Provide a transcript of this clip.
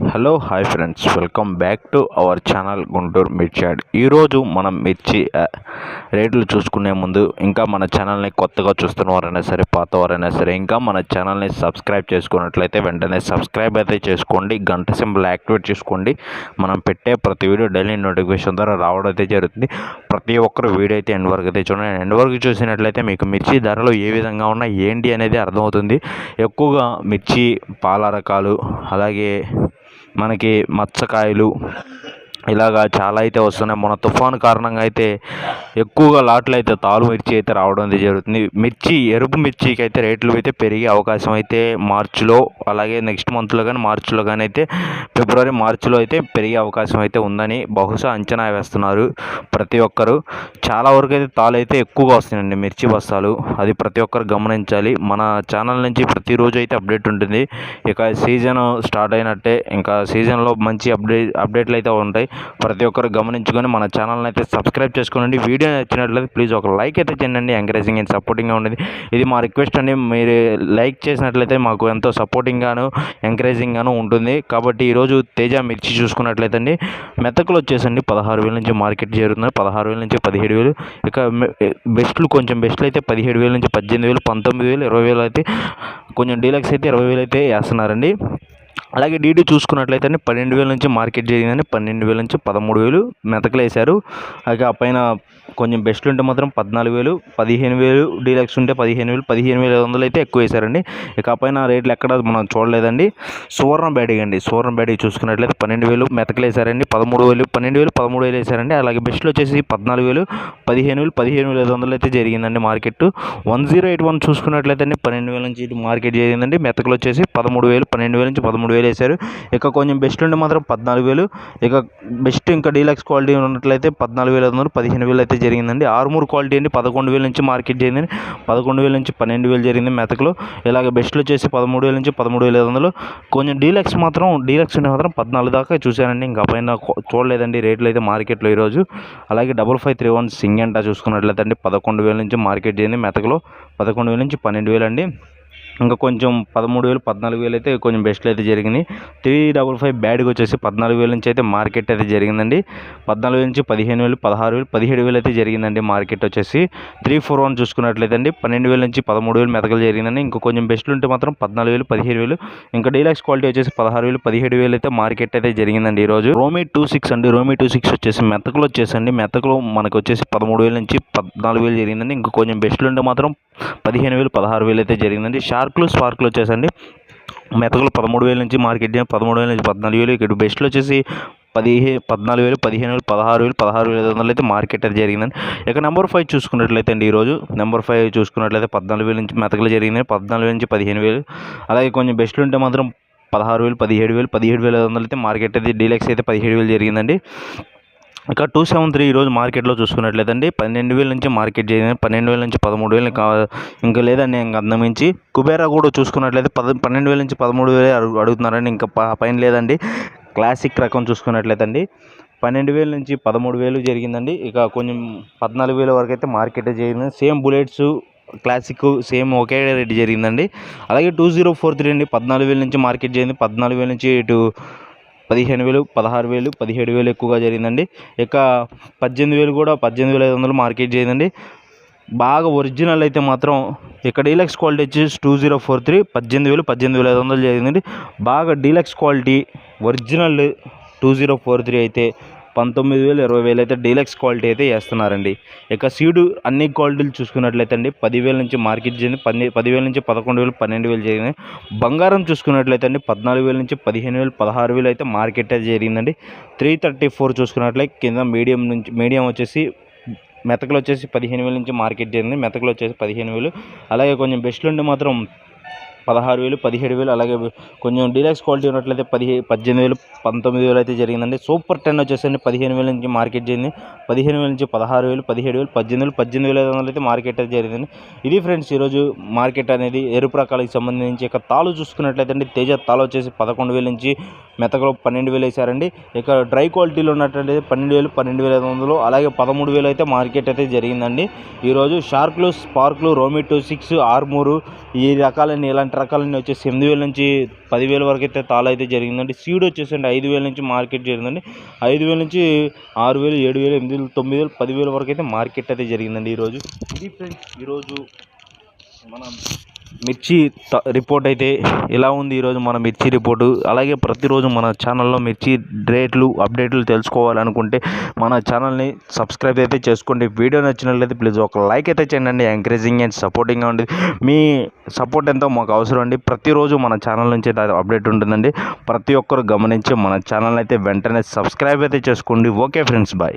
Hello hi friends. Welcome back to our channel Guntur మిర్చాడ్ ఈరోజు మనం మిర్చి రేట్లు చూసుకునే ముందు ఇంకా మన ఛానల్ని కొత్తగా చూస్తున్న వారైనా సరే పాత వారైనా సరే ఇంకా మన ఛానల్ని సబ్స్క్రైబ్ చేసుకున్నట్లయితే వెంటనే సబ్స్క్రైబ్ అయితే చేసుకోండి. గంట సింబల్ యాక్టివేట్ చేసుకోండి. మనం పెట్టే ప్రతి వీడియో డైలీ నోటిఫికేషన్ ద్వారా రావడం అయితే జరుగుతుంది. ప్రతి ఒక్కరు వీడియో అయితే ఎండ్ వరకు అయితే చూడండి. ఎండ్ వరకు చూసినట్లయితే మీకు మిర్చి ధరలు ఏ విధంగా ఉన్నాయి ఏంటి అనేది అర్థమవుతుంది. ఎక్కువగా మిర్చి పాల రకాలు అలాగే మనకి మత్స్యకాయలు ఇలాగా చాలా అయితే వస్తున్నాయి. మొన్న తుఫాను కారణంగా అయితే ఎక్కువగా లాట్లు అయితే తాలు మిర్చి అయితే రావడం అయితే జరుగుతుంది. మిర్చి ఎరుపు మిర్చికి అయితే రేట్లు అయితే పెరిగే అవకాశం అయితే మార్చిలో అలాగే నెక్స్ట్ మంత్లో కానీ మార్చిలో కానీ అయితే ఫిబ్రవరి మార్చిలో అయితే పెరిగే అవకాశం అయితే ఉందని బహుశా అంచనా వేస్తున్నారు ప్రతి ఒక్కరు. చాలా వరకు అయితే తాలు అయితే ఎక్కువగా వస్తున్నాయండి మిర్చి బస్తాలు. అది ప్రతి ఒక్కరు గమనించాలి. మన ఛానల్ నుంచి ప్రతిరోజు అయితే అప్డేట్ ఉంటుంది. ఇక సీజన్ స్టార్ట్ అయినట్టే ఇంకా సీజన్లో మంచి అప్డేట్ అప్డేట్లు అయితే ఉంటాయి. ప్రతి ఒక్కరు గమనించుకొని మన ఛానల్ని అయితే సబ్స్క్రైబ్ చేసుకోండి వీడియో నచ్చినట్లయితే ప్లీజ్ ఒక లైక్ అయితే చేయండి. ఎంకరేజింగ్ అండ్ సపోర్టింగ్గా ఉండేది ఇది మా రిక్వెస్ట్ అండి. మీరు లైక్ చేసినట్లయితే మాకు ఎంతో సపోర్టింగ్గాను ఎంకరేజింగ్గాను ఉంటుంది. కాబట్టి ఈరోజు తేజ మిర్చి చూసుకున్నట్లయితే అండి మెతకులు వచ్చేసండి. పదహారు వేల నుంచి మార్కెట్ జరుగుతుంది పదహారు వేల నుంచి పదిహేడు వేలు. ఇక బెస్ట్లు కొంచెం బెస్ట్లు అయితే పదిహేడు వేల నుంచి పద్దెనిమిది వేలు పంతొమ్మిది వేలు ఇరవై వేలు అయితే కొంచెం డీలక్స్ అయితే ఇరవై వేలు అయితే వేస్తున్నారండి. అలాగే డీడీ చూసుకున్నట్లయితే పన్నెండు వేల నుంచి మార్కెట్ జరిగిందని పన్నెండు వేల నుంచి పదమూడు వేలు మెతకలు వేశారు అలాగే ఆ పైన కొంచెం బెస్ట్లు ఉంటే మాత్రం పద్నాలుగు వేలు పదిహేను వేలు డీలక్స్ ఉంటే పదిహేను వేలు పదిహేను వేల ఐదు వందలు అయితే ఎక్కువ వేశారండి ఇక పైన రేట్లు ఎక్కడ మనం చూడలేదండి. సువర్ణ బ్యాటింగ్ అండి. సువర్ణ బ్యాటింగ్ చూసుకున్నట్లయితే పన్నెండు వేలు మెతకలు వేశారండి పదమూడు వేలు పన్నెండు వేలు పదమూడు వేలు వేశారండి అలాగే బెస్ట్లు వచ్చేసి పద్నాలుగు వేలు పదిహేను వేలు పదిహేను వేల ఐదు వందలు అయితే జరిగిందండి market one zero eight one చూసుకున్నట్లయితే అండి పన్నెండు వేల నుంచి ఇటు మార్కెట్ జరిగిందండి. మెతకలు వచ్చేసి పదమూడు వేలు పన్నెండు వేల నుంచి పదమూడు వేలు వేశారు. ఇక కొంచెం బెస్ట్లు ఉంటే మాత్రం పద్నాలుగు వేలు. ఇక బెస్ట్ ఇంకా డీలక్స్ క్వాలిటీ ఉన్నట్లయితే పద్నాలుగు వేల ఐదు వందలు పదిహేను వేలు అయితే జరిగిందండి. ఆరుమూరు క్వాలిటీ అండి. పదకొండు వేల నుంచి మార్కెట్ జరిగింది. పదకొండు వేల నుంచి పన్నెండు వేలు జరిగింది మెతకలు. ఇలాగ బెస్ట్లు వచ్చేసి పదమూడు వేల నుంచి పదమూడు వేల ఐదు వందలు. కొంచెం డీలక్స్ మాత్రం డీలక్స్ ఉంటే మాత్రం పద్నాలుగు దాకా చూశానండి. ఇంకా పైన చూడలేదండి. రేట్లు అయితే మార్కెట్లో ఈరోజు. అలాగే డబుల్ ఫైవ్ త్రీ వన్ సింగంటా చూసుకున్నట్లయితే అండి. పదకొండు వేల నుంచి మార్కెట్ చేయండి మెతకలో. పదకొండు వేల నుంచి పన్నెండు వేలు అండి. ఇంకా కొంచెం పదమూడు వేలు పద్నాలుగు వేలు అయితే కొంచెం బెస్ట్లు అయితే జరిగింది త్రీ డబుల్ ఫైవ్ బ్యాడ్కి వచ్చేసి పద్నాలుగు వేల నుంచి అయితే మార్కెట్ అయితే జరిగిందండి. పద్నాలుగు వేల నుంచి పదిహేను వేలు పదహారు వేలు పదిహేడు వేలు అయితే జరిగిందండి మార్కెట్ వచ్చేసి. త్రీ ఫోర్ వన్ చూసుకున్నట్లయితే అండి పన్నెండు వేల నుంచి పదమూడు వేలు మెతకలు జరిగిందండి ఇంకా కొంచెం బెస్ట్లు ఉంటే మాత్రం పద్నాలుగు వేలు పదిహేడు వేలు ఇంకా డీలాక్స్ క్వాలిటీ వచ్చేసి పదహారు వేలు పదిహేడు వేలు అయితే మార్కెట్ అయితే జరిగిందండి ఈరోజు. రోమీ టూ సిక్స్ అండి రోమీ టూ సిక్స్ వచ్చేసి మెతకలు వచ్చేసండి. మెతకలు మనకు వచ్చేసి పదమూడు వేల నుంచి పద్నాలుగు వేలు జరిగిందండి. ఇంకా కొంచెం బెస్ట్లు ఉంటే మాత్రం పదిహేను వేలు పదహారు వేలు అయితే జరిగిందండి. షార్క్లు స్పార్క్లు వచ్చేసండి. మెతకలు పదమూడు వేల నుంచి మార్కెట్ పదమూడు వేల నుంచి పద్నాలుగు వేలు ఇక్కడ బెస్ట్లు వచ్చేసి పదిహే పద్నాలుగు వేలు పదిహేను వేలు పదహారు వేలు పదహారు వేల ఐదు వందలు అయితే మార్కెట్ అయితే జరిగిందండి. ఇక నెంబర్ ఫైవ్ చూసుకున్నట్లయితే అండి ఈరోజు. నెంబర్ ఫైవ్ చూసుకున్నట్లయితే పద్నాలుగు వేల నుంచి మెతకలు జరిగింది పద్నాలుగు వేల నుంచి పదిహేను వేలు. అలాగే కొంచెం బెస్ట్లు ఉంటే మాత్రం పదహారు వేలు పదిహేడు వేలు పదిహేడు వేల ఐదు వందలు అయితే మార్కెట్ అయితే డీలక్స్ అయితే పదిహేడు వేలు జరిగిందండి. ఇక టూ సెవెన్ త్రీ ఈరోజు మార్కెట్లో చూసుకున్నట్లయితే పన్నెండు వేల నుంచి మార్కెట్ చేయాలి పన్నెండు వేల నుంచి పదమూడు వేలు ఇంకా ఇంకా లేదండి ఇంకా అందమించి కుబేరా కూడా చూసుకున్నట్లయితే పద పన్నెండు వేల నుంచి పదమూడు వేలు అడుగు అడుగుతున్నారండి ఇంకా పైన లేదండి. క్లాసిక్ రకం చూసుకున్నట్లయితే అండి పన్నెండు వేల నుంచి పదమూడు వేలు జరిగిందండి. ఇక కొంచెం పద్నాలుగు వేల వరకు అయితే మార్కెట్ జరిగింది సేమ్ బుల్లెట్స్ క్లాసిక్ సేమ్ ఒకే రేట్ జరిగిందండి. అలాగే టూ జీరో ఫోర్ త్రీ అండి పద్నాలుగు వేల నుంచి మార్కెట్ చేయండి పద్నాలుగు వేల నుంచి ఇటు పదిహేను వేలు పదహారు వేలు పదిహేడు వేలు ఎక్కువగా జరిగిందండి. ఇక పద్దెనిమిది వేలు కూడా పద్దెనిమిది వేల ఐదు వందలు మార్కెట్ చేయదండి బాగా ఒరిజినల్ అయితే మాత్రం ఇక్కడ డీలక్స్ క్వాలిటీ వచ్చేసి టూ జీరో ఫోర్ త్రీ పద్దెనిమిది వేలు పద్దెనిమిది వేల ఐదు వందలు జరిగిందండి బాగా deluxe quality original two zero four three అయితే పంతొమ్మిది వేలు ఇరవై వేలు అయితే డీలక్స్ క్వాలిటీ అయితే వేస్తున్నారండి. ఇక సీడు అన్ని క్వాలిటీలు చూసుకున్నట్లయితే అండి పదివేల నుంచి మార్కెట్ జరిగింది పన్నె పదివేల నుంచి పదకొండు వేలు పన్నెండు వేలు జరిగింది బంగారం చూసుకున్నట్లయితే అండి పద్నాలుగు వేల నుంచి పదిహేను వేలు పదహారు వేలు అయితే మార్కెట్ అయితే జరిగిందండి. త్రీ థర్టీ ఫోర్ చూసుకున్నట్లయితే కింద మీడియం నుంచి మీడియం వచ్చేసి మెతకలు వచ్చేసి పదిహేను వేల నుంచి మార్కెట్ జరిగింది మెతకలు వచ్చేసి పదిహేను వేలు. అలాగే కొంచెం బెస్ట్లు ఉండి మాత్రం పదహారు వేలు పదిహేడు వేలు అలాగే కొంచెం డీలక్స్ క్వాలిటీ ఉన్నట్లయితే పదిహే పద్దెనిమిది వేలు పంతొమ్మిది వేలు అయితే జరిగిందండి సూపర్ టెన్ వచ్చేసండి పదిహేను వేల నుంచి మార్కెట్ జరిగింది పదిహేను వేల నుంచి పదహారు వేలు పదిహేడు వేలు పద్దెనిమిది వేలు పద్దెనిమిది వేల ఐదు వందలు అయితే మార్కెట్ అయితే జరిగిందండి ఇది ఫ్రెండ్స్ ఈరోజు మార్కెట్ అనేది ఎరుపు రకాలకు సంబంధించి ఇక తాలు చూసుకున్నట్లయితే అండి తేజ తాలు వచ్చేసి పదకొండు వేల నుంచి మెతకలో పన్నెండు వేలు వేశారండి ఇక డ్రై క్వాలిటీలో ఉన్నటువంటి పన్నెండు వేలు పన్నెండు వేల ఐదు వందలు అలాగే పదమూడు వేలు అయితే మార్కెట్ అయితే జరిగిందండి. ఈరోజు షార్క్లు స్పార్క్లు రోమిటో సిక్స్ ఆర్మూరు ఈ రకాలన్నీ ఇలాంటి రకాలన్నీ వచ్చేసి ఎనిమిది వేల నుంచి పదివేల వరకు అయితే తాళ అయితే జరిగిందండి. సీడ్ వచ్చేసండి ఐదు వేల నుంచి మార్కెట్ జరిగిందండి. ఐదు వేల నుంచి ఆరు వేలు ఏడు వేలు ఎనిమిది వేలు తొమ్మిది వేలు పదివేల వరకు అయితే మార్కెట్ అయితే జరిగిందండి ఈరోజు. ఇది ఫ్రెండ్స్ ఈరోజు మనం మిర్చి త- రిపోర్ట్ అయితే ఎలా ఉంది ఈరోజు మన మిర్చి రిపోర్టు? అలాగే ప్రతిరోజు మన ఛానల్లో మిర్చి రేట్లు అప్డేట్లు తెలుసుకోవాలనుకుంటే మన ఛానల్ని సబ్స్క్రైబ్ అయితే చేసుకోండి. వీడియో నచ్చినట్లయితే ప్లీజ్ ఒక లైక్ అయితే చేయండి. ఎంకరేజింగ్ అండ్ సపోర్టింగ్గా ఉంది మీ సపోర్ట్ ఎంతో మాకు అవసరం అండి. ప్రతిరోజు మన ఛానల్ నుంచి అప్డేట్ ఉంటుందండి. ప్రతి ఒక్కరు గమనించి మన ఛానల్ అయితే వెంటనే సబ్స్క్రైబ్ అయితే చేసుకోండి. Okay friends bye.